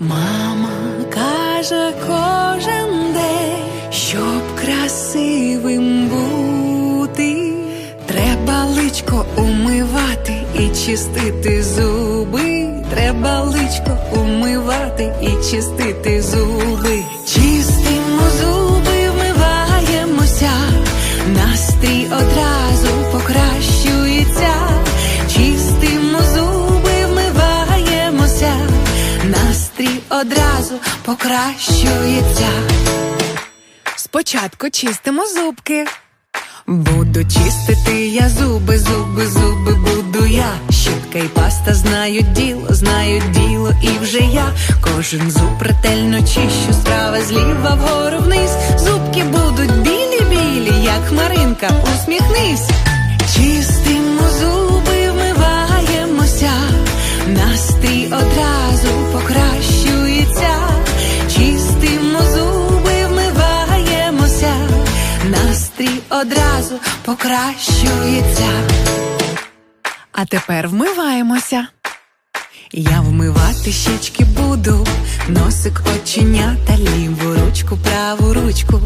Мама каже кожен день, щоб красивим бути, треба личко умивати і чистити зуби. Треба личко умивати і чистити зуби. Чистимо зуби, вмиваємося, настрій одразу одразу покращується. Спочатку чистимо зубки. Буду чистити я зуби, зуби, зуби буду я. Щітка й паста знають діло, знають діло, і вже я кожен зуб ретельно чищу, справа зліва вгору вниз. Зубки будуть білі, білі, як хмаринка, усміхнись. Чистимо одразу покращується. А тепер вмиваємося. Я вмивати щічки буду, носик оченята, ліву ручку, праву ручку,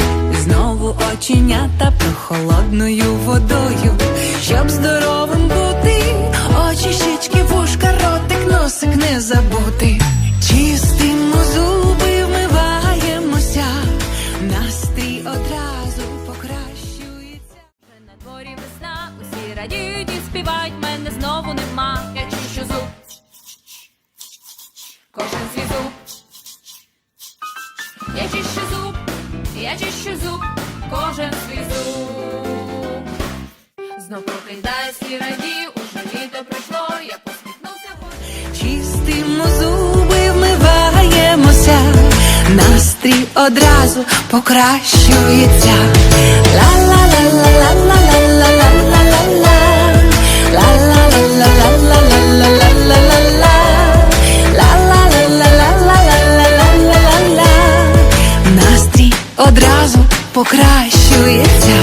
знову оченята прохолодною водою, щоб здоровим радіють і співають, мене знову нема, я чищу зуб. Кожен свій зуб. Я чищу зуб, я чищу зуб, кожен свій зуб. Знов прокидайся і радію, уже літо прийшло, я посміхнувся, хоч. Чистимо зуби, вмиваємося, настрій одразу покращується. Ла-ла. Одразу покращується.